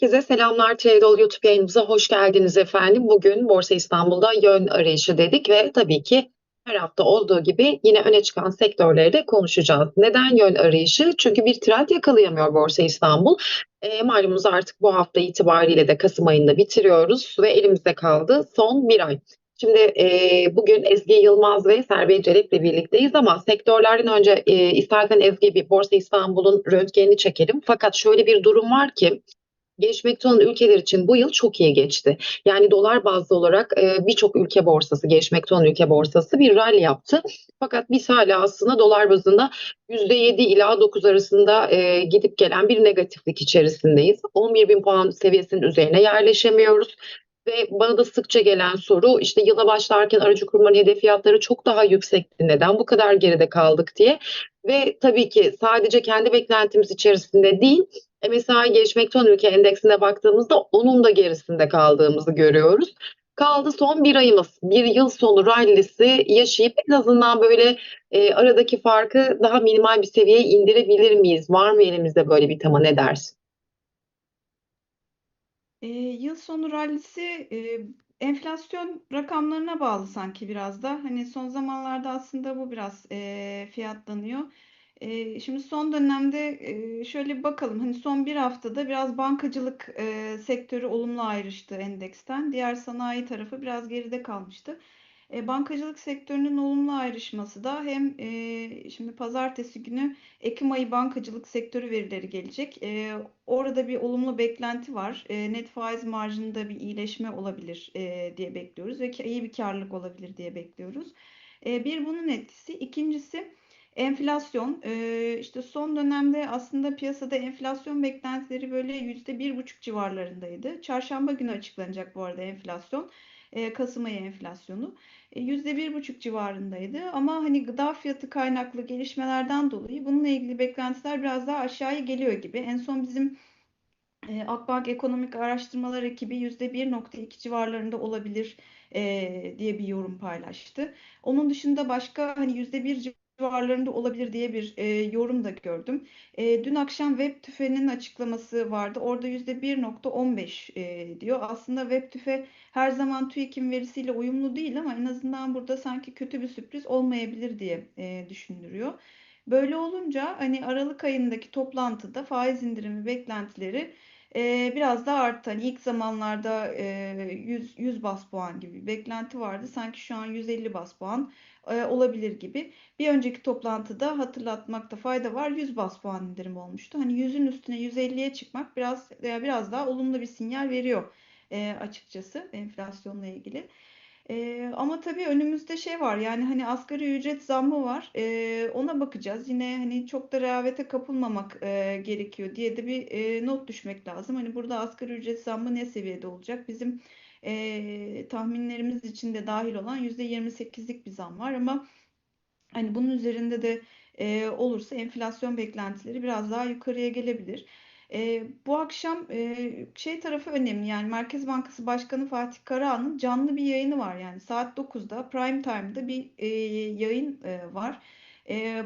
Herkese selamlar. Tradeol YouTube yayınımıza hoş geldiniz efendim. Bugün Borsa İstanbul'da yön arayışı dedik ve tabii ki her hafta olduğu gibi yine öne çıkan sektörleri de konuşacağız. Neden yön arayışı? Çünkü bir trend yakalayamıyor Borsa İstanbul. E, malumunuz artık bu hafta itibariyle de Kasım ayında bitiriyoruz ve elimizde kaldı son bir ay. Şimdi e, bugün Ezgi Yılmaz ve Servet Celep'le birlikteyiz ama sektörlerden önce e, istersen Ezgi bir Borsa İstanbul'un röntgenini çekelim. Fakat şöyle bir durum var ki gelişmekte olan ülkeler için bu yıl çok iyi geçti. Yani dolar bazlı olarak e, birçok ülke borsası, gelişmekte olan ülke borsası bir rally yaptı. Fakat biz hala aslında dolar bazında %7 ila 9 arasında e, gidip gelen bir negatiflik içerisindeyiz. 11 bin puan seviyesinin üzerine yerleşemiyoruz. Ve bana da sıkça gelen soru işte yıla başlarken aracı kurmanın hedef fiyatları çok daha yüksekti. Neden bu kadar geride kaldık diye. Ve tabii ki sadece kendi beklentimiz içerisinde değil MSCI gelişmekte olan ülke endeksine baktığımızda onun da gerisinde kaldığımızı görüyoruz. Kaldı son bir ayımız, bir yıl sonu rallisi yaşayıp en azından böyle e, aradaki farkı daha minimal bir seviyeye indirebilir miyiz? Var mı elimizde böyle bir tema ne dersin? E, yıl sonu rallisi e, enflasyon rakamlarına bağlı sanki biraz da. Hani son zamanlarda aslında bu biraz e, fiyatlanıyor. Şimdi son dönemde şöyle bir bakalım. Hani son bir haftada biraz bankacılık sektörü olumlu ayrıştı endeksten. Diğer sanayi tarafı biraz geride kalmıştı. Bankacılık sektörünün olumlu ayrışması da hem şimdi pazartesi günü Ekim ayı bankacılık sektörü verileri gelecek. Orada bir olumlu beklenti var. Net faiz marjında bir iyileşme olabilir diye bekliyoruz ve iyi bir karlılık olabilir diye bekliyoruz. Bir bunun etkisi. İkincisi enflasyon. E, işte son dönemde aslında piyasada enflasyon beklentileri böyle yüzde bir buçuk civarlarındaydı. Çarşamba günü açıklanacak bu arada enflasyon. E, Kasım ayı enflasyonu. E, yüzde bir buçuk civarındaydı. Ama hani gıda fiyatı kaynaklı gelişmelerden dolayı bununla ilgili beklentiler biraz daha aşağıya geliyor gibi. En son bizim Akbank Ekonomik Araştırmalar ekibi yüzde 1.2 civarlarında olabilir e, diye bir yorum paylaştı. Onun dışında başka hani yüzde bir civarlarında olabilir diye bir e, yorum da gördüm. E, dün akşam Web TÜFE'nin açıklaması vardı. Orada %1.15 e, diyor. Aslında Web TÜFE her zaman TÜİK'in verisiyle uyumlu değil ama en azından burada sanki kötü bir sürpriz olmayabilir diye e, düşündürüyor. Böyle olunca hani Aralık ayındaki toplantıda faiz indirimi beklentileri e, biraz daha arttı. Hani ilk zamanlarda e, 100, 100 bas puan gibi bir beklenti vardı. Sanki şu an 150 bas puan e, olabilir gibi. Bir önceki toplantıda hatırlatmakta fayda var. 100 bas puan indirim olmuştu. Hani 100'ün üstüne 150'ye çıkmak biraz e, biraz daha olumlu bir sinyal veriyor e, açıkçası enflasyonla ilgili. E, ama tabii önümüzde şey var yani hani asgari ücret zammı var. E, ona bakacağız. Yine hani çok da rehavete kapılmamak e, gerekiyor diye de bir e, not düşmek lazım. Hani burada asgari ücret zammı ne seviyede olacak? Bizim e, tahminlerimiz içinde dahil olan %28'lik bir zam var ama hani bunun üzerinde de e, olursa enflasyon beklentileri biraz daha yukarıya gelebilir. E, bu akşam e, şey tarafı önemli yani Merkez Bankası Başkanı Fatih Karahan'ın canlı bir yayını var yani saat 9'da prime time'da bir e, yayın e, var.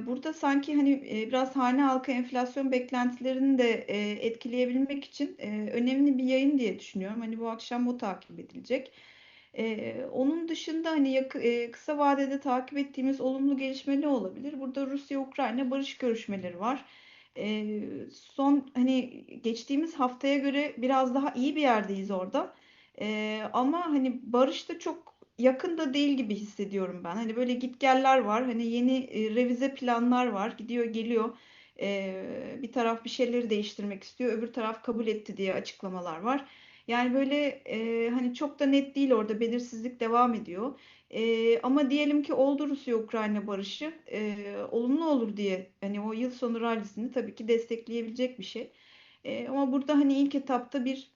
Burada sanki hani biraz hane halkı enflasyon beklentilerini de etkileyebilmek için önemli bir yayın diye düşünüyorum. Hani bu akşam o takip edilecek. Onun dışında hani kısa vadede takip ettiğimiz olumlu gelişme ne olabilir? Burada Rusya-Ukrayna barış görüşmeleri var. Son hani geçtiğimiz haftaya göre biraz daha iyi bir yerdeyiz orada. Ama hani barış da çok yakında değil gibi hissediyorum ben. Hani böyle gitgeller var. Hani yeni e, revize planlar var. Gidiyor geliyor. Ee, bir taraf bir şeyleri değiştirmek istiyor. Öbür taraf kabul etti diye açıklamalar var. Yani böyle e, hani çok da net değil orada belirsizlik devam ediyor. E, ama diyelim ki oldu Rusya-Ukrayna barışı e, olumlu olur diye hani o yıl sonu rallisini tabii ki destekleyebilecek bir şey. E, ama burada hani ilk etapta bir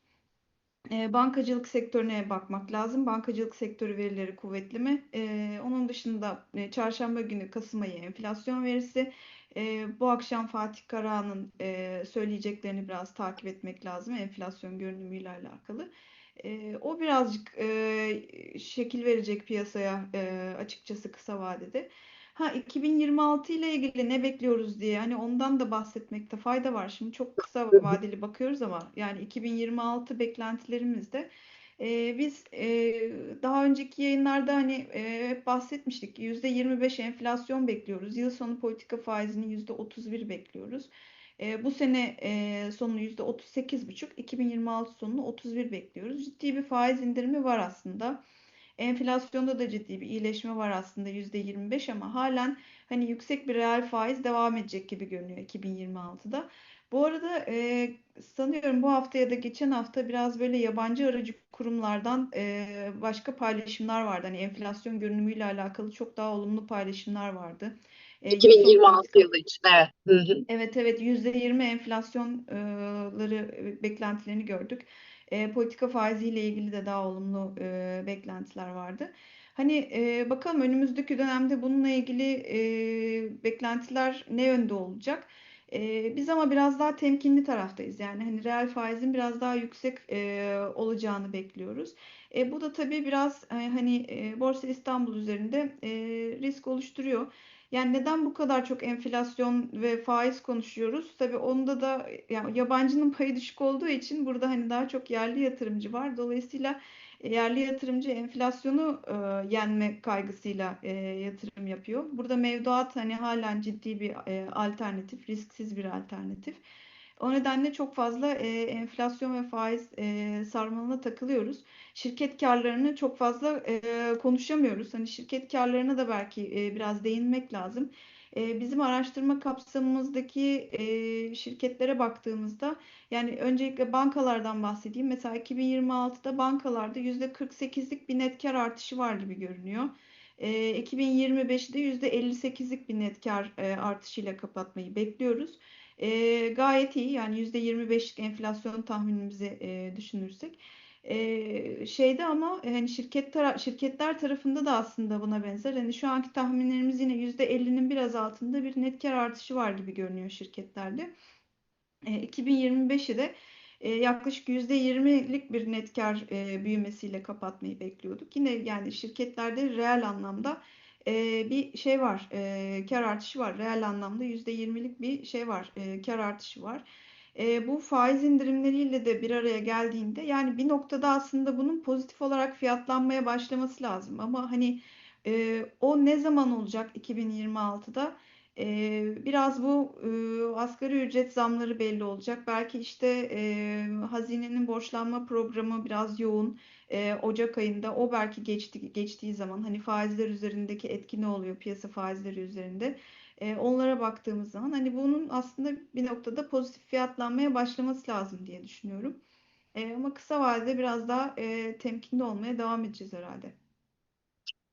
e, bankacılık sektörüne bakmak lazım. Bankacılık sektörü verileri kuvvetli mi? E, onun dışında e, çarşamba günü Kasım ayı enflasyon verisi. E, bu akşam Fatih Karahan'ın e, söyleyeceklerini biraz takip etmek lazım. Enflasyon görünümüyle alakalı. O birazcık e, şekil verecek piyasaya açıkçası kısa vadede. Ha 2026 ile ilgili ne bekliyoruz diye hani ondan da bahsetmekte fayda var. Şimdi çok kısa vadeli bakıyoruz ama yani 2026 beklentilerimizde e, biz e, daha önceki yayınlarda hani e, bahsetmiştik. %25 enflasyon bekliyoruz. Yıl sonu politika faizini %31 bekliyoruz. E, bu sene e, sonunu %38,5, 2026 sonunu 31 bekliyoruz. Ciddi bir faiz indirimi var aslında. Enflasyonda da ciddi bir iyileşme var aslında %25 ama halen hani yüksek bir reel faiz devam edecek gibi görünüyor 2026'da. Bu arada e, sanıyorum bu hafta ya da geçen hafta biraz böyle yabancı aracı kurumlardan e, başka paylaşımlar vardı. Hani enflasyon görünümüyle alakalı çok daha olumlu paylaşımlar vardı. E, yıl sonu 2026 politika yılı için. Evet. Hı hı. Evet evet %20 enflasyonları beklentilerini gördük. E, politika faiziyle ilgili de daha olumlu e, beklentiler vardı. Hani e, bakalım önümüzdeki dönemde bununla ilgili e, beklentiler ne yönde olacak? E, biz ama biraz daha temkinli taraftayız. Yani hani reel faizin biraz daha yüksek e, olacağını bekliyoruz. E, bu da tabii biraz e, hani e, Borsa İstanbul üzerinde e, risk oluşturuyor. Yani neden bu kadar çok enflasyon ve faiz konuşuyoruz? Tabii onda da yani yabancının payı düşük olduğu için burada hani daha çok yerli yatırımcı var. Dolayısıyla e, yerli yatırımcı enflasyonu e, yenme kaygısıyla e, yatırım yapıyor. Burada mevduat hani halen ciddi bir e, alternatif, risksiz bir alternatif. O nedenle çok fazla e, enflasyon ve faiz e, sarmalına takılıyoruz. Şirket karlarını çok fazla e, konuşamıyoruz. Hani şirket karlarına da belki e, biraz değinmek lazım. E, bizim araştırma kapsamımızdaki e, şirketlere baktığımızda yani öncelikle bankalardan bahsedeyim. Mesela 2026'da bankalarda %48'lik bir net kar artışı var gibi görünüyor. E, 2025'de %58'lik bir net kar e, artışıyla kapatmayı bekliyoruz. E, gayet iyi yani %25'lik enflasyon tahminimizi e, düşünürsek. E, şeyde ama e, hani şirket tara şirketler tarafında da aslında buna benzer. Hani şu anki tahminlerimiz yine %50'nin biraz altında bir net kar artışı var gibi görünüyor şirketlerde. E, 2025'i de e, yaklaşık %20'lik bir net kar e, büyümesiyle kapatmayı bekliyorduk. Yine yani şirketlerde reel anlamda e, bir şey var, e, kar artışı var. Reel anlamda %20'lik bir şey var, e, kar artışı var. E, bu faiz indirimleriyle de bir araya geldiğinde yani bir noktada aslında bunun pozitif olarak fiyatlanmaya başlaması lazım. Ama hani e, o ne zaman olacak 2026'da? E, biraz bu e, asgari ücret zamları belli olacak. Belki işte e, hazinenin borçlanma programı biraz yoğun. E, Ocak ayında o belki geçti, geçtiği zaman hani faizler üzerindeki etki ne oluyor piyasa faizleri üzerinde? E, onlara baktığımız zaman hani bunun aslında bir noktada pozitif fiyatlanmaya başlaması lazım diye düşünüyorum. E, ama kısa vadede biraz daha e, temkinli olmaya devam edeceğiz herhalde.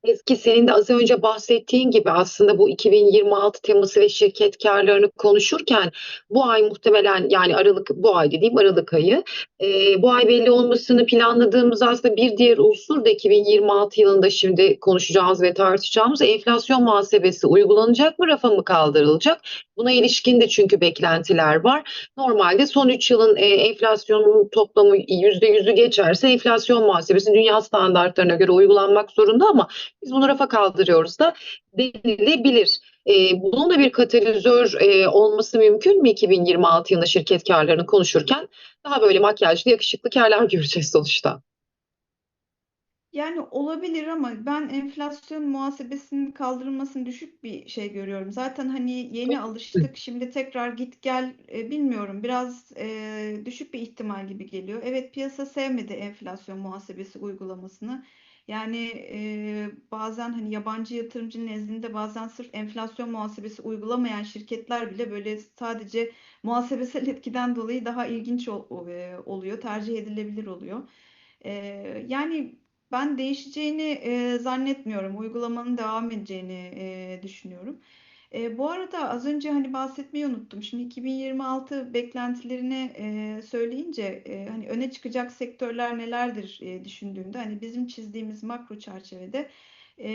Eski senin de az önce bahsettiğin gibi aslında bu 2026 teması ve şirket karlarını konuşurken bu ay muhtemelen yani Aralık bu ay dediğim Aralık ayı e, bu ay belli olmasını planladığımız aslında bir diğer unsur da 2026 yılında şimdi konuşacağımız ve tartışacağımız enflasyon muhasebesi uygulanacak mı rafa mı kaldırılacak? Buna ilişkin de çünkü beklentiler var. Normalde son 3 yılın e, enflasyonun toplamı %100'ü geçerse enflasyon muhasebesi dünya standartlarına göre uygulanmak zorunda ama biz bunu rafa kaldırıyoruz da denilebilir. E, bunun da bir katalizör e, olması mümkün mü 2026 yılında şirket karlarını konuşurken? Daha böyle makyajlı yakışıklı karlar göreceğiz sonuçta. Yani olabilir ama ben enflasyon muhasebesinin kaldırılmasını düşük bir şey görüyorum. Zaten hani yeni alıştık. Şimdi tekrar git gel e, bilmiyorum. Biraz e, düşük bir ihtimal gibi geliyor. Evet piyasa sevmedi enflasyon muhasebesi uygulamasını. Yani e, bazen hani yabancı yatırımcının nezdinde bazen sırf enflasyon muhasebesi uygulamayan şirketler bile böyle sadece muhasebesel etkiden dolayı daha ilginç ol- e, oluyor, tercih edilebilir oluyor. E, yani ben değişeceğini e, zannetmiyorum. Uygulamanın devam edeceğini e, düşünüyorum. E, bu arada az önce hani bahsetmeyi unuttum. Şimdi 2026 beklentilerini e, söyleyince e, hani öne çıkacak sektörler nelerdir e, düşündüğümde hani bizim çizdiğimiz makro çerçevede e,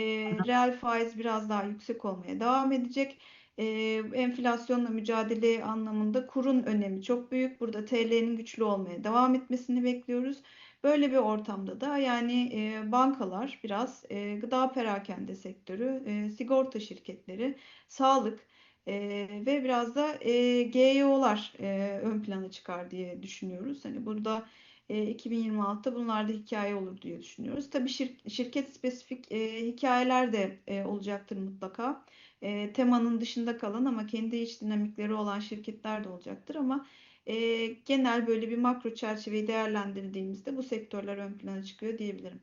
reel faiz biraz daha yüksek olmaya devam edecek. E, enflasyonla mücadele anlamında kurun önemi çok büyük. Burada TL'nin güçlü olmaya devam etmesini bekliyoruz. Böyle bir ortamda da yani e, bankalar biraz e, gıda perakende sektörü, e, sigorta şirketleri, sağlık e, ve biraz da e, GYO'lar e, ön plana çıkar diye düşünüyoruz. Hani burada e, 2026'da bunlar hikaye olur diye düşünüyoruz. Tabii şir- şirket spesifik e, hikayeler de e, olacaktır mutlaka. E, temanın dışında kalan ama kendi iç dinamikleri olan şirketler de olacaktır ama e, genel böyle bir makro çerçeveyi değerlendirdiğimizde bu sektörler ön plana çıkıyor diyebilirim.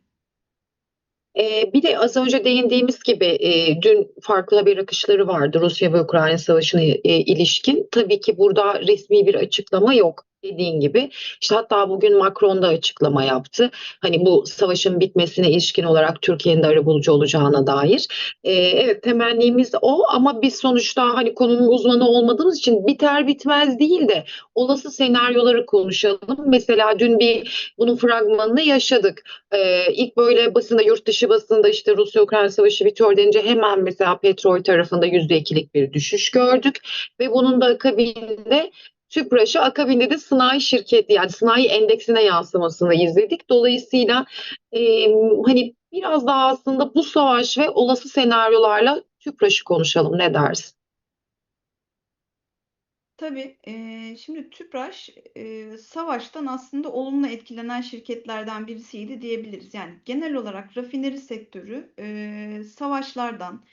Ee, bir de az önce değindiğimiz gibi e, dün farklı haber akışları vardı Rusya ve Ukrayna Savaşı'na e, ilişkin. Tabii ki burada resmi bir açıklama yok dediğin gibi. İşte hatta bugün Macron da açıklama yaptı. Hani bu savaşın bitmesine ilişkin olarak Türkiye'nin de arabulucu olacağına dair. Ee, evet temennimiz o ama biz sonuçta hani konunun uzmanı olmadığımız için biter bitmez değil de olası senaryoları konuşalım. Mesela dün bir bunun fragmanını yaşadık. Ee, ilk böyle basında yurt dışı basında işte Rusya-Ukrayna savaşı bitiyor denince hemen mesela petrol tarafında %2'lik bir düşüş gördük ve bunun da akabinde Tüpraş'ı akabinde de sanayi şirketi yani sanayi endeksine yansımasını izledik. Dolayısıyla e, hani biraz daha aslında bu savaş ve olası senaryolarla Tüpraş'ı konuşalım ne dersin? Tabii, eee, şimdi Tüpraş eee, savaştan aslında olumlu etkilenen şirketlerden birisiydi diyebiliriz. Yani genel olarak rafineri sektörü eee, savaşlardan,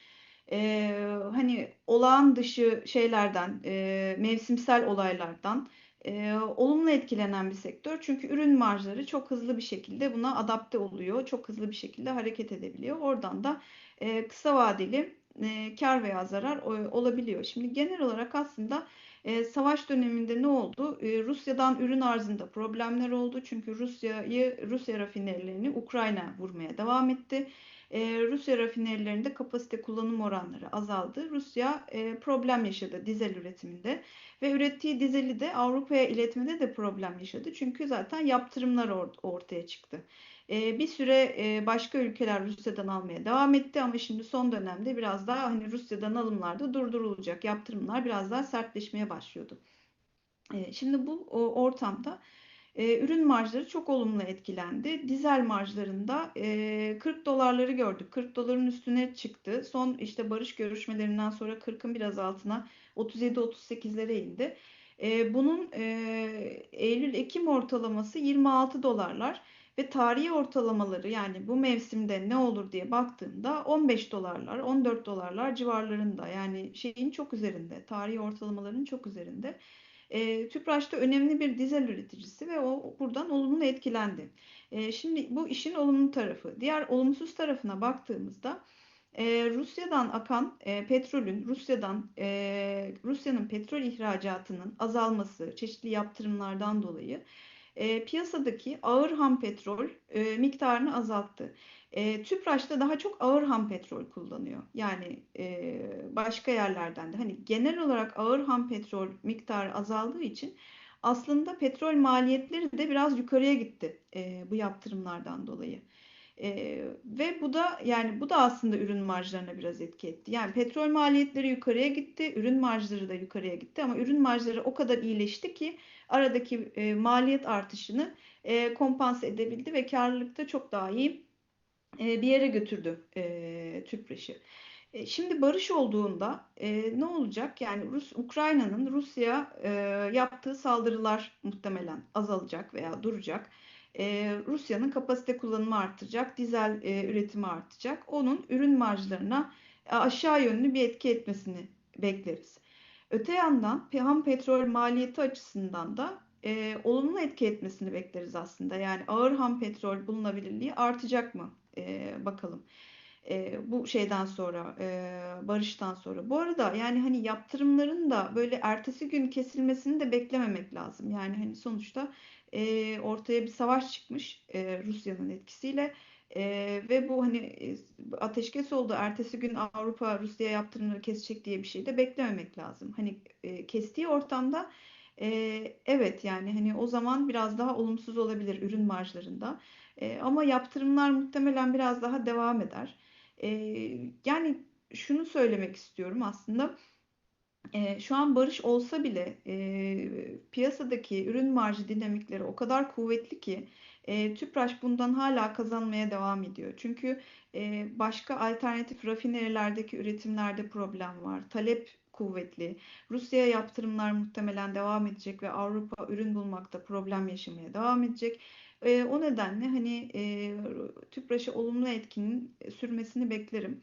eee, hani olağan dışı şeylerden, eee, mevsimsel olaylardan eee, olumlu etkilenen bir sektör. Çünkü ürün marjları çok hızlı bir şekilde buna adapte oluyor, çok hızlı bir şekilde hareket edebiliyor. Oradan da eee, kısa vadeli eee, kar veya zarar e, olabiliyor. Şimdi genel olarak aslında e, savaş döneminde ne oldu? E, Rusya'dan ürün arzında problemler oldu. Çünkü Rusya'yı, Rusya rafinerilerini Ukrayna vurmaya devam etti. E, Rusya rafinerilerinde kapasite kullanım oranları azaldı. Rusya e, problem yaşadı dizel üretiminde ve ürettiği dizeli de Avrupa'ya iletmede de problem yaşadı. Çünkü zaten yaptırımlar or ortaya çıktı. E, bir süre e, başka ülkeler Rusya'dan almaya devam etti ama şimdi son dönemde biraz daha hani Rusya'dan alımlarda durdurulacak yaptırımlar biraz daha sertleşmeye başlıyordu. E, şimdi bu o, ortamda e, ürün marjları çok olumlu etkilendi. Dizel marjlarında e, 40 dolarları gördük. 40 doların üstüne çıktı. Son işte barış görüşmelerinden sonra 40'ın biraz altına 37-38'lere indi. E, bunun e, Eylül-Ekim ortalaması 26 dolarlar ve tarihi ortalamaları yani bu mevsimde ne olur diye baktığımda 15 dolarlar, 14 dolarlar civarlarında yani şeyin çok üzerinde, tarihi ortalamaların çok üzerinde. E, Tüpraş da önemli bir dizel üreticisi ve o buradan olumlu etkilendi. E, şimdi bu işin olumlu tarafı. Diğer olumsuz tarafına baktığımızda e, Rusya'dan akan e, petrolün, Rusya'dan e, Rusya'nın petrol ihracatının azalması, çeşitli yaptırımlardan dolayı e, piyasadaki ağır ham petrol e, miktarını azalttı. E, Tüpraş da daha çok ağır ham petrol kullanıyor. Yani e, başka yerlerden de hani genel olarak ağır ham petrol miktarı azaldığı için aslında petrol maliyetleri de biraz yukarıya gitti e, bu yaptırımlardan dolayı. E, ve bu da yani bu da aslında ürün marjlarına biraz etki etti. Yani petrol maliyetleri yukarıya gitti, ürün marjları da yukarıya gitti ama ürün marjları o kadar iyileşti ki aradaki e, maliyet artışını e, kompanse edebildi ve karlılıkta çok daha iyi e, bir yere götürdü e, Tüpraş'ı. E, şimdi barış olduğunda e, ne olacak? Yani Rus Ukrayna'nın Rusya e, yaptığı saldırılar muhtemelen azalacak veya duracak. E, Rusya'nın kapasite kullanımı artacak, dizel e, üretimi artacak. Onun ürün marjlarına e, aşağı yönlü bir etki etmesini bekleriz. Öte yandan ham petrol maliyeti açısından da e, olumlu etki etmesini bekleriz aslında. Yani ağır ham petrol bulunabilirliği artacak mı? E, bakalım. E, bu şeyden sonra, e, barıştan sonra. Bu arada yani hani yaptırımların da böyle ertesi gün kesilmesini de beklememek lazım. Yani hani sonuçta e, ortaya bir savaş çıkmış e, Rusya'nın etkisiyle. Ee, ve bu hani e, ateşkes oldu. Ertesi gün Avrupa Rusya yaptırımları kesecek diye bir şey de beklememek lazım. Hani e, kestiği ortamda e, evet yani hani o zaman biraz daha olumsuz olabilir ürün marjlarında. E, ama yaptırımlar muhtemelen biraz daha devam eder. E, yani şunu söylemek istiyorum aslında. E, şu an barış olsa bile e, piyasadaki ürün marjı dinamikleri o kadar kuvvetli ki e, Tüpraş bundan hala kazanmaya devam ediyor. Çünkü e, başka alternatif rafinerilerdeki üretimlerde problem var. Talep kuvvetli. Rusya'ya yaptırımlar muhtemelen devam edecek ve Avrupa ürün bulmakta problem yaşamaya devam edecek. E, o nedenle hani e, Tüpraş'a olumlu etkinin sürmesini beklerim.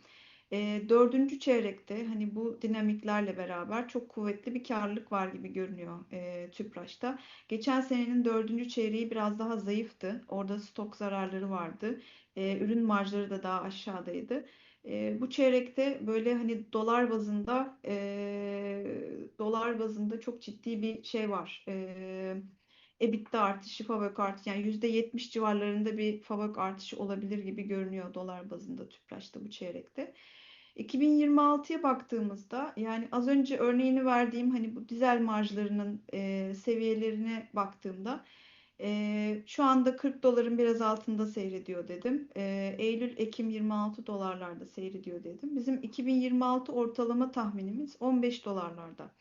E, dördüncü çeyrekte hani bu dinamiklerle beraber çok kuvvetli bir karlılık var gibi görünüyor e, Tüpraş'ta. Geçen senenin dördüncü çeyreği biraz daha zayıftı. Orada stok zararları vardı. E, ürün marjları da daha aşağıdaydı. E, bu çeyrekte böyle hani dolar bazında e, dolar bazında çok ciddi bir şey var. E, EBITDA artışı, FAVÖK artışı yani %70 civarlarında bir FAVÖK artışı olabilir gibi görünüyor dolar bazında Tüpraş'ta bu çeyrekte. 2026'ya baktığımızda yani az önce örneğini verdiğim hani bu dizel marjlarının e, seviyelerine baktığımda e, şu anda 40 doların biraz altında seyrediyor dedim. E, Eylül, Ekim 26 dolarlarda seyrediyor dedim. Bizim 2026 ortalama tahminimiz 15 dolarlarda.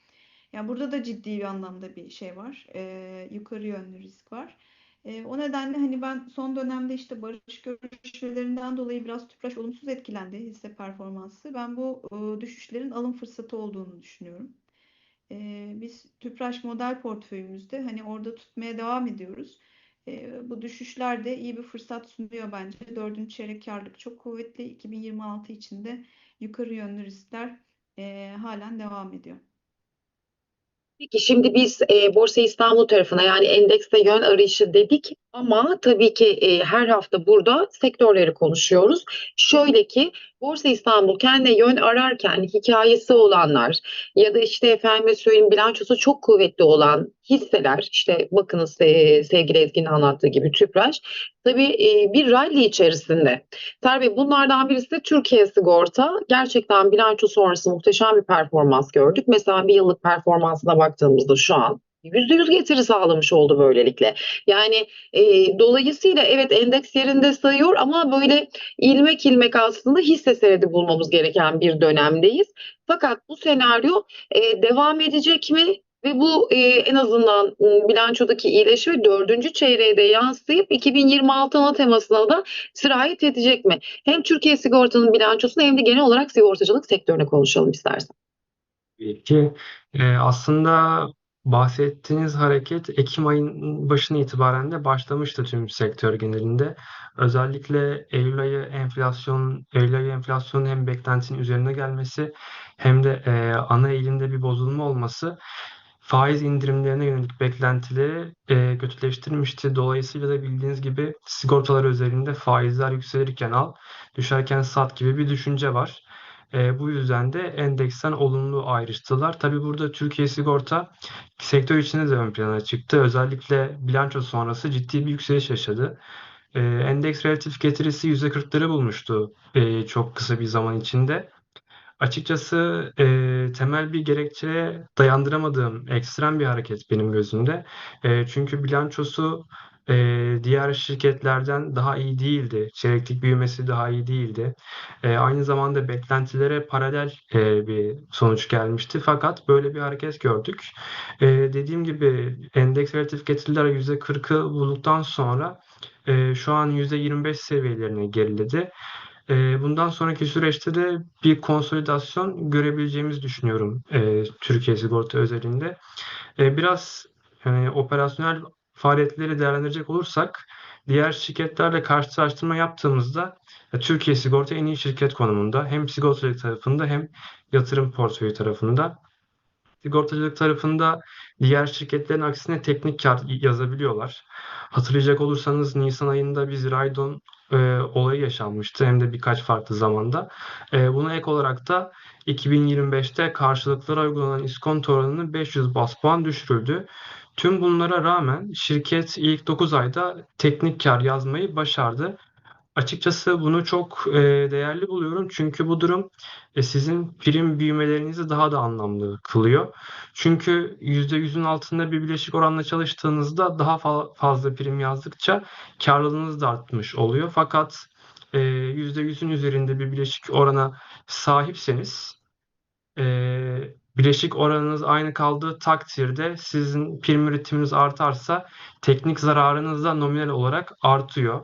Yani burada da ciddi bir anlamda bir şey var. E, yukarı yönlü risk var. E, o nedenle hani ben son dönemde işte barış görüşmelerinden dolayı biraz Tüpraş olumsuz etkilendi hisse performansı. Ben bu e, düşüşlerin alım fırsatı olduğunu düşünüyorum. E, biz Tüpraş model portföyümüzde hani orada tutmaya devam ediyoruz. E, bu düşüşler de iyi bir fırsat sunuyor bence. Dördüncü çeyrek karlılık çok kuvvetli. 2026 içinde yukarı yönlü riskler e, halen devam ediyor. Peki şimdi biz e, Borsa İstanbul tarafına yani endekste yön arayışı dedik ama tabii ki e, her hafta burada sektörleri konuşuyoruz. Şöyle ki Borsa İstanbul kendine yön ararken hikayesi olanlar ya da işte efendime söyleyeyim bilançosu çok kuvvetli olan hisseler işte bakınız e, sevgili Ezgi'nin anlattığı gibi Tüpraş tabii e, bir rally içerisinde. Tabii bunlardan birisi de Türkiye Sigorta. Gerçekten bilanço sonrası muhteşem bir performans gördük. Mesela bir yıllık performansına baktığımızda şu an %100 getiri sağlamış oldu böylelikle. Yani e, dolayısıyla evet endeks yerinde sayıyor ama böyle ilmek ilmek aslında hisse senedi bulmamız gereken bir dönemdeyiz. Fakat bu senaryo e, devam edecek mi? Ve bu e, en azından bilançodaki iyileşme dördüncü çeyreğe de yansıyıp 2026 ana temasına da sirayet edecek mi? Hem Türkiye sigortanın bilançosunu hem de genel olarak sigortacılık sektörünü konuşalım istersen. Ki e, aslında bahsettiğiniz hareket Ekim ayının başına itibaren de başlamıştı tüm sektör genelinde. Özellikle Eylül ayı enflasyon, Eylül ayı enflasyonun hem beklentinin üzerine gelmesi hem de e, ana eğilimde bir bozulma olması faiz indirimlerine yönelik beklentileri e, kötüleştirmişti. Dolayısıyla da bildiğiniz gibi sigortalar özelinde faizler yükselirken al, düşerken sat gibi bir düşünce var. E, bu yüzden de endeksten olumlu ayrıştılar. Tabii burada Türkiye Sigorta sektör içinde de ön plana çıktı. Özellikle bilanço sonrası ciddi bir yükseliş yaşadı. E, endeks relatif getirisi %40'ları bulmuştu e, çok kısa bir zaman içinde. Açıkçası e, temel bir gerekçeye dayandıramadığım ekstrem bir hareket benim gözümde. E, çünkü bilançosu e, diğer şirketlerden daha iyi değildi. Çeyreklik büyümesi daha iyi değildi. E, aynı zamanda beklentilere paralel e, bir sonuç gelmişti. Fakat böyle bir hareket gördük. E, dediğim gibi endeks relatif getiriler %40'ı bulduktan sonra e, şu an %25 seviyelerine geriledi. Bundan sonraki süreçte de bir konsolidasyon görebileceğimizi düşünüyorum e, Türkiye Sigorta özelinde. E, biraz yani operasyonel faaliyetleri değerlendirecek olursak diğer şirketlerle karşılaştırma yaptığımızda e, Türkiye Sigorta en iyi şirket konumunda hem sigortacılık tarafında hem yatırım portföyü tarafında. Sigortacılık tarafında diğer şirketlerin aksine teknik kar yazabiliyorlar. Hatırlayacak olursanız Nisan ayında biz Raydon e, olayı yaşanmıştı hem de birkaç farklı zamanda. E, buna ek olarak da 2025'te karşılıklara uygulanan iskonto oranını 500 bas puan düşürüldü. Tüm bunlara rağmen şirket ilk 9 ayda teknik kar yazmayı başardı. Açıkçası bunu çok e, değerli buluyorum çünkü bu durum e, sizin prim büyümelerinizi daha da anlamlı kılıyor. Çünkü %100'ün altında bir bileşik oranla çalıştığınızda daha fa- fazla prim yazdıkça karlılığınız da artmış oluyor. Fakat e, %100'ün üzerinde bir bileşik orana sahipseniz e, bileşik oranınız aynı kaldığı takdirde sizin prim üretiminiz artarsa teknik zararınız da nominal olarak artıyor.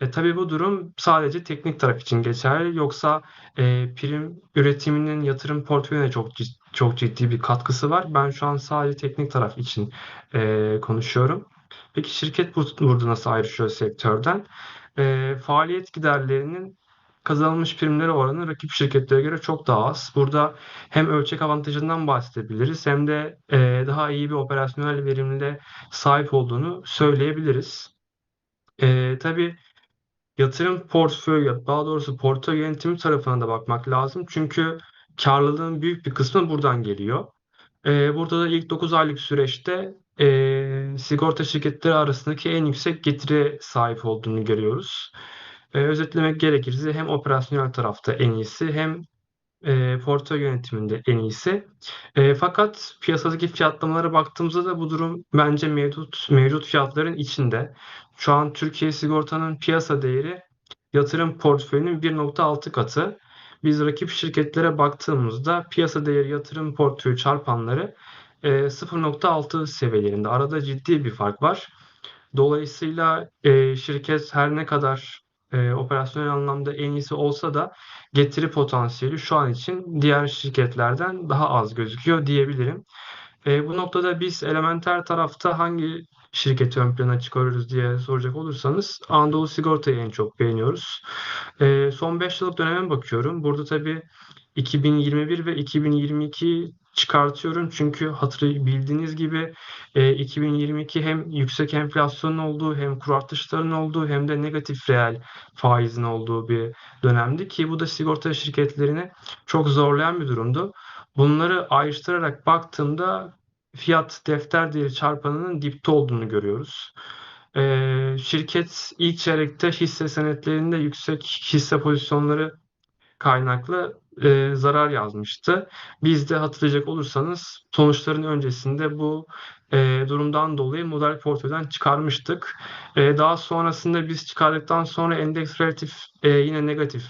E, tabii bu durum sadece teknik taraf için geçerli. Yoksa e, prim üretiminin yatırım portföyüne çok cid- çok ciddi bir katkısı var. Ben şu an sadece teknik taraf için e, konuşuyorum. Peki şirket bu- burada nasıl ayrışıyor sektörden? E, faaliyet giderlerinin kazanılmış primleri oranı rakip şirketlere göre çok daha az. Burada hem ölçek avantajından bahsedebiliriz hem de e, daha iyi bir operasyonel verimliliğe sahip olduğunu söyleyebiliriz. E, tabii Yatırım portföyü, daha doğrusu portföy yönetimi tarafına da bakmak lazım. Çünkü karlılığın büyük bir kısmı buradan geliyor. Ee, burada da ilk 9 aylık süreçte e, sigorta şirketleri arasındaki en yüksek getiri sahip olduğunu görüyoruz. Ee, özetlemek gerekirse hem operasyonel tarafta en iyisi hem e, portföy yönetiminde en iyisi. E, fakat piyasadaki fiyatlamalara baktığımızda da bu durum bence mevcut mevcut fiyatların içinde. Şu an Türkiye Sigorta'nın piyasa değeri yatırım portföyünün 1.6 katı. Biz rakip şirketlere baktığımızda piyasa değeri yatırım portföyü çarpanları e, 0.6 seviyelerinde. Arada ciddi bir fark var. Dolayısıyla e, şirket her ne kadar e, operasyonel anlamda en iyisi olsa da getiri potansiyeli şu an için diğer şirketlerden daha az gözüküyor diyebilirim. E, bu noktada biz elementer tarafta hangi şirketi ön plana çıkarıyoruz diye soracak olursanız Anadolu Sigorta'yı en çok beğeniyoruz. E, son 5 yıllık döneme bakıyorum. Burada tabii 2021 ve 2022 çıkartıyorum çünkü hatırlı bildiğiniz gibi e, 2022 hem yüksek enflasyonun olduğu hem kur artışlarının olduğu hem de negatif reel faizin olduğu bir dönemdi ki bu da sigorta şirketlerini çok zorlayan bir durumdu. Bunları ayrıştırarak baktığımda fiyat defter değeri çarpanının dipte olduğunu görüyoruz. Ee, şirket ilk çeyrekte hisse senetlerinde yüksek hisse pozisyonları kaynaklı e, zarar yazmıştı. Biz de hatırlayacak olursanız sonuçların öncesinde bu e, durumdan dolayı model portföyden çıkarmıştık. E, daha sonrasında biz çıkardıktan sonra endeks relatif e, yine negatif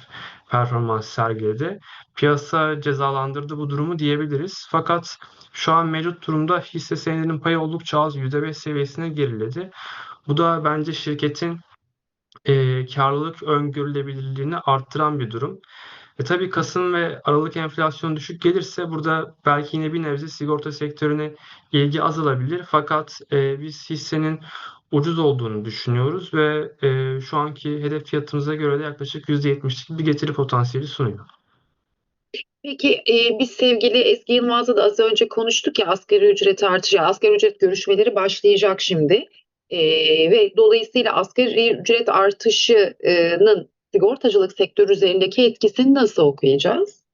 performans sergiledi. Piyasa cezalandırdı bu durumu diyebiliriz. Fakat şu an mevcut durumda hisse senedinin payı oldukça az %5 seviyesine geriledi. Bu da bence şirketin e, karlılık öngörülebilirliğini arttıran bir durum. E tabii Kasım ve Aralık enflasyon düşük gelirse burada belki yine bir nebze sigorta sektörüne ilgi azalabilir. Fakat e, biz hissenin ucuz olduğunu düşünüyoruz ve e, şu anki hedef fiyatımıza göre de yaklaşık %70'lik bir getiri potansiyeli sunuyor. Peki e, biz sevgili Ezgi Yılmaz'la da az önce konuştuk ya asgari ücret artışı, asgari ücret görüşmeleri başlayacak şimdi. E, ve dolayısıyla asgari ücret artışının sigortacılık sektörü üzerindeki etkisini nasıl okuyacağız?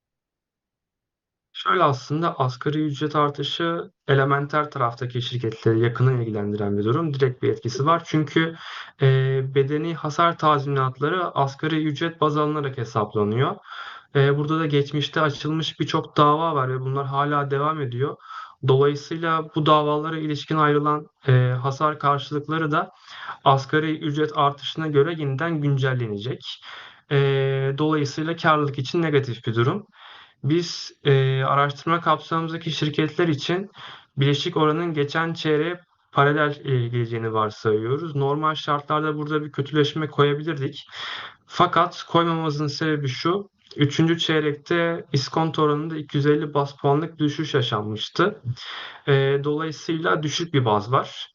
Şöyle aslında asgari ücret artışı elementer taraftaki şirketleri yakından ilgilendiren bir durum. Direkt bir etkisi var. Çünkü e, bedeni hasar tazminatları asgari ücret baz alınarak hesaplanıyor. E, burada da geçmişte açılmış birçok dava var ve bunlar hala devam ediyor. Dolayısıyla bu davalara ilişkin ayrılan e, hasar karşılıkları da asgari ücret artışına göre yeniden güncellenecek. E, dolayısıyla karlılık için negatif bir durum. Biz e, araştırma kapsamımızdaki şirketler için bileşik oranın geçen çeyreğe paralel e, geleceğini varsayıyoruz. Normal şartlarda burada bir kötüleşme koyabilirdik. Fakat koymamamızın sebebi şu. Üçüncü çeyrekte iskonto oranında 250 bas puanlık düşüş yaşanmıştı. E, dolayısıyla düşük bir baz var.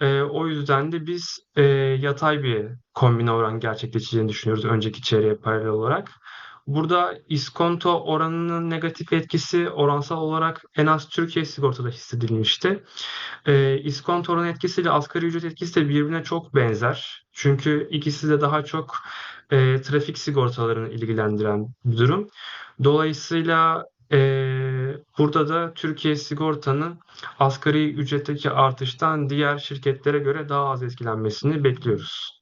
E, o yüzden de biz e, yatay bir kombine oran gerçekleşeceğini düşünüyoruz önceki çeyreğe paralel olarak. Burada iskonto oranının negatif etkisi oransal olarak en az Türkiye sigortada hissedilmişti. E, iskonto oranı etkisiyle asgari ücret etkisi de birbirine çok benzer. Çünkü ikisi de daha çok e, trafik sigortalarını ilgilendiren bir durum. Dolayısıyla e, burada da Türkiye sigortanın asgari ücretteki artıştan diğer şirketlere göre daha az etkilenmesini bekliyoruz.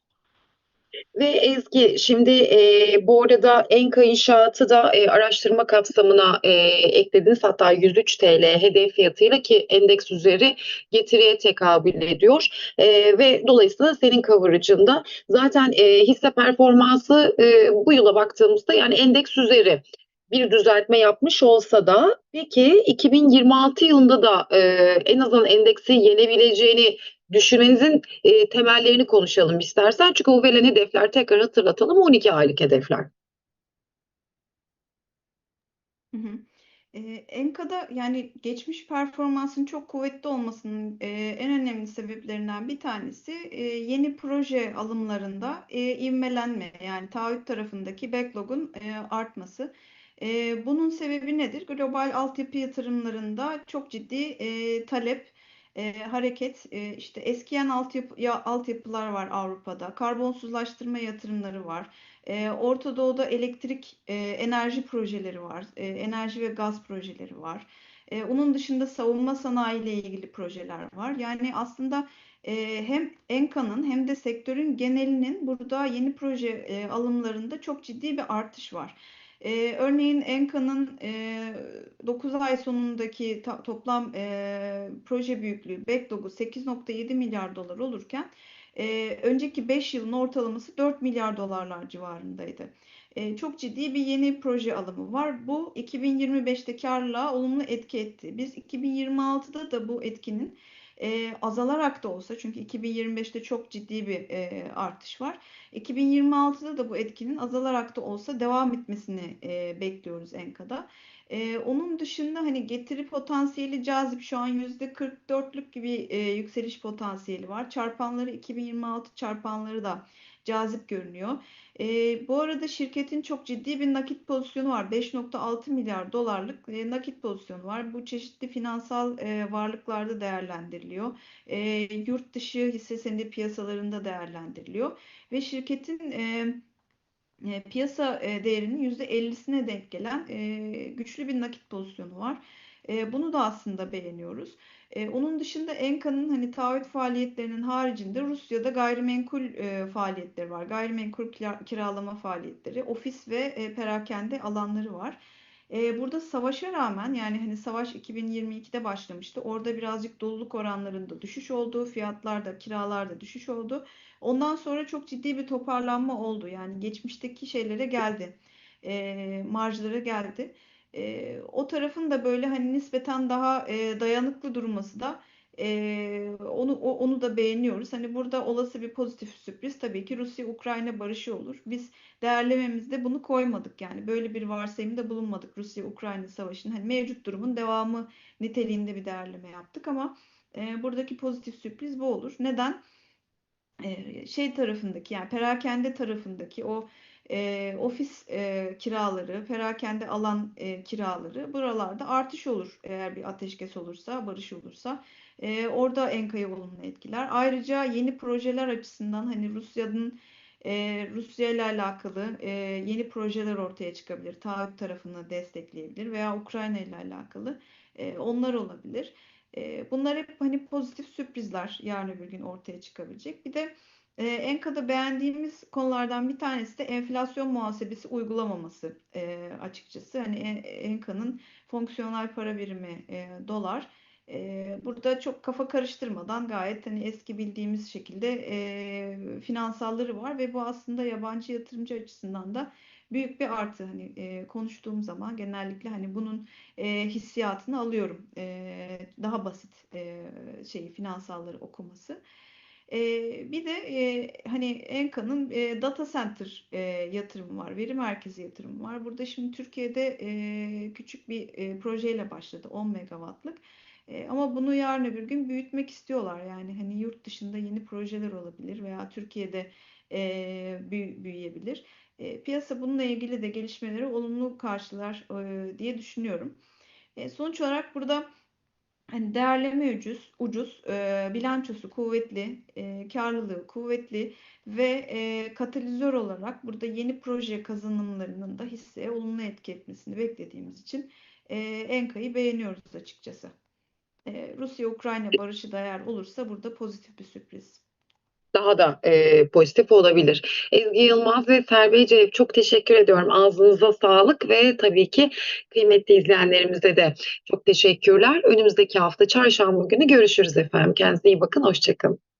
Ve Ezgi şimdi e, bu arada Enka İnşaat'ı da e, araştırma kapsamına e, eklediniz. Hatta 103 TL hedef fiyatıyla ki endeks üzeri getiriye tekabül ediyor. E, ve dolayısıyla senin coverage'ında zaten e, hisse performansı e, bu yıla baktığımızda yani endeks üzeri bir düzeltme yapmış olsa da peki 2026 yılında da e, en azından endeksi yenebileceğini düşünmenizin e, temellerini konuşalım istersen. Çünkü o verilen hedefler tekrar hatırlatalım 12 aylık hedefler. Eee, Enka'da yani geçmiş performansın çok kuvvetli olmasının eee, en önemli sebeplerinden bir tanesi eee, yeni proje alımlarında eee, ivmelenme yani taahhüt tarafındaki backlog'un artması. Bunun sebebi nedir? Global altyapı yatırımlarında çok ciddi talep, eee, hareket, eee, işte eskiyen altyapı, ya, altyapılar var Avrupa'da, karbonsuzlaştırma yatırımları var. Ee, Orta Doğu'da elektrik e, enerji projeleri var, e, enerji ve gaz projeleri var. E, onun dışında savunma sanayi ile ilgili projeler var. Yani aslında e, hem Enka'nın hem de sektörün genelinin burada yeni proje e, alımlarında çok ciddi bir artış var. E, örneğin Enka'nın e, 9 ay sonundaki toplam e, proje büyüklüğü backlog'u 8.7 milyar dolar olurken ee, önceki 5 yılın ortalaması 4 milyar dolarlar civarındaydı. Ee, çok ciddi bir yeni proje alımı var. Bu 2025'te karlılığa olumlu etki etti. Biz 2026'da da bu etkinin e, azalarak da olsa çünkü 2025'te çok ciddi bir e, artış var. 2026'da da bu etkinin azalarak da olsa devam etmesini e, bekliyoruz Enka'da. Ee, onun dışında hani getiri potansiyeli cazip şu an %44'lük gibi e, yükseliş potansiyeli var. Çarpanları 2026 çarpanları da cazip görünüyor. Ee, bu arada şirketin çok ciddi bir nakit pozisyonu var. 5.6 milyar dolarlık e, nakit pozisyonu var. Bu çeşitli finansal e, varlıklarda değerlendiriliyor. E, yurt dışı hisse senedi piyasalarında değerlendiriliyor. Ve şirketin e, e, piyasa e, değerinin %50'sine denk gelen e, güçlü bir nakit pozisyonu var. E, bunu da aslında beğeniyoruz. E, onun dışında Enka'nın hani taahhüt faaliyetlerinin haricinde Rusya'da gayrimenkul e, faaliyetleri var. Gayrimenkul kira- kiralama faaliyetleri, ofis ve e, perakende alanları var. E, burada savaşa rağmen yani hani savaş 2022'de başlamıştı. Orada birazcık doluluk oranlarında düşüş oldu, fiyatlarda, kiralarda düşüş oldu. Ondan sonra çok ciddi bir toparlanma oldu. Yani geçmişteki şeylere geldi. E, marjlara geldi. E, o tarafın da böyle hani nispeten daha e, dayanıklı durması da e, onu o- onu da beğeniyoruz. Hani burada olası bir pozitif sürpriz tabii ki Rusya-Ukrayna barışı olur. Biz değerlememizde bunu koymadık. Yani böyle bir varsayımda bulunmadık Rusya-Ukrayna savaşının. Hani mevcut durumun devamı niteliğinde bir değerleme yaptık ama e, buradaki pozitif sürpriz bu olur. Neden? e, şey tarafındaki yani perakende tarafındaki o e, ofis e, kiraları, perakende alan e, kiraları buralarda artış olur eğer bir ateşkes olursa, barış olursa. E, orada Enka'yı olumlu etkiler. Ayrıca yeni projeler açısından hani Rusya'nın e, Rusya ile alakalı e, yeni projeler ortaya çıkabilir. Taahhüt tarafını destekleyebilir veya Ukrayna ile alakalı e, onlar olabilir. E, bunlar hep hani pozitif sürprizler yarın öbür gün ortaya çıkabilecek. Bir de e, Enka'da beğendiğimiz konulardan bir tanesi de enflasyon muhasebesi uygulamaması e, açıkçası. Hani En- Enka'nın fonksiyonel para birimi e, dolar. E, burada çok kafa karıştırmadan gayet hani eski bildiğimiz şekilde e, finansalları var ve bu aslında yabancı yatırımcı açısından da büyük bir artı. Hani e, konuştuğum zaman genellikle hani bunun e, hissiyatını alıyorum. E, daha basit e, şeyi finansalları okuması. Bir de hani Enka'nın data center yatırımı var, veri merkezi yatırımı var. Burada şimdi Türkiye'de küçük bir projeyle başladı, 10 megawattlık. Ama bunu yarın öbür gün büyütmek istiyorlar. Yani hani yurt dışında yeni projeler olabilir veya Türkiye'de büyü- büyüyebilir. Piyasa bununla ilgili de gelişmeleri olumlu karşılar diye düşünüyorum. Sonuç olarak burada hani değerleme ucuz, ucuz, e, bilançosu kuvvetli, e, karlılığı kuvvetli ve e, katalizör olarak burada yeni proje kazanımlarının da hisseye olumlu etki etmesini beklediğimiz için e, Enka'yı beğeniyoruz açıkçası. E, Rusya-Ukrayna barışı da eğer olursa burada pozitif bir sürpriz. Daha da e, pozitif olabilir. Ezgi Yılmaz ve Serbey Celep çok teşekkür ediyorum. Ağzınıza sağlık ve tabii ki kıymetli izleyenlerimize de çok teşekkürler. Önümüzdeki hafta çarşamba günü görüşürüz efendim. Kendinize iyi bakın. Hoşçakalın.